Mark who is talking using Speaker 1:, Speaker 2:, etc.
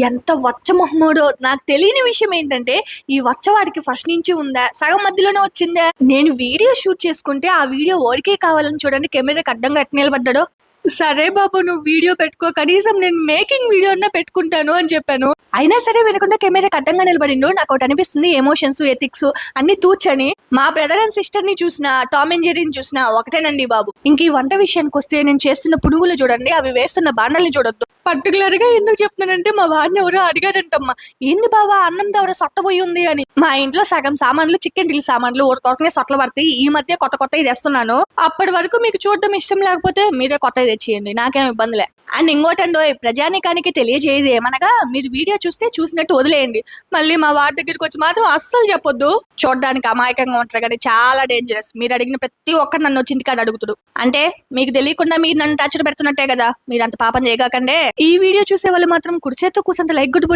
Speaker 1: ఎంత వచ్చ మొహమ్మడో నాకు తెలియని విషయం ఏంటంటే ఈ వచ్చవాడికి ఫస్ట్ నుంచి ఉందా? సగం మధ్యలోనే వచ్చిందా? నేను వీడియో షూట్ చేసుకుంటే ఆ వీడియో ఓడికే కావాలని చూడండి. కెమెరాకి అడ్డంగా ఎట్ నిలబడ్డాడో. సరే బాబు నువ్వు వీడియో పెట్టుకో. కనీసం నేను మేకింగ్ వీడియో అన్నా పెట్టుకుంటాను అని చెప్పాను. అయినా సరే వినకుండా కెమెరాకి అడ్డంగా నిలబడిండు. నాకు ఒకటి అనిపిస్తుంది ఎమోషన్స్ ఎథిక్స్ అన్ని తూచని మా బ్రదర్ అండ్ సిస్టర్ని చూసిన టామ్ అండ్ జెరీని చూసిన ఒకటేనండి బాబు. ఇంక ఈ వంట విషయానికి వస్తే నేను చేస్తున్న పునుగులు చూడండి అవి వేస్తున్న బాణల్ని చూడొద్దు. పర్టికులర్గా ఎందుకు చెప్తున్నానంటే మా వారిని ఎవరో అడిగారంటమ్మా. ఏంది బావా అన్నం దవర సొట్టబోయి ఉంది అని. మా ఇంట్లో సగం సామాన్లు చికెన్ టిల్ సామాన్లు ఒకరికొకనే సొట్టలు పడతాయి. ఈ మధ్య కొత్త కొత్త తెస్తున్నాను అప్పటి వరకు మీకు చూడడం ఇష్టం లేకపోతే మీరే కొత్తవి తెచ్చేయండి నాకేం ఇబ్బందిలే అండ్ ఇంకోటండో ప్రజానికానికి తెలియజేయదు ఏమనగా మీరు వీడియో చూస్తే చూసినట్టు వదిలేయండి. మళ్ళీ మా వారి దగ్గరికి వచ్చి మాత్రం అస్సలు చెప్పొద్దు. చూడడానికి అమాయకంగా ఉంటారు కానీ చాలా డేంజరస్ మీరు అడిగిన ప్రతి ఒక్కరు నన్ను వచ్చి ఇంటికాడ అడుగుతుడు అంటే మీకు తెలియకుండా మీరు నన్ను టచ్ పెడుతున్నట్టే కదా. మీరు అంత పాపం చేయగాకండే ఈ వీడియో చూసే వాళ్ళు మాత్రం కుడిచేత్తో కూసంత లైక్ గుడ్డు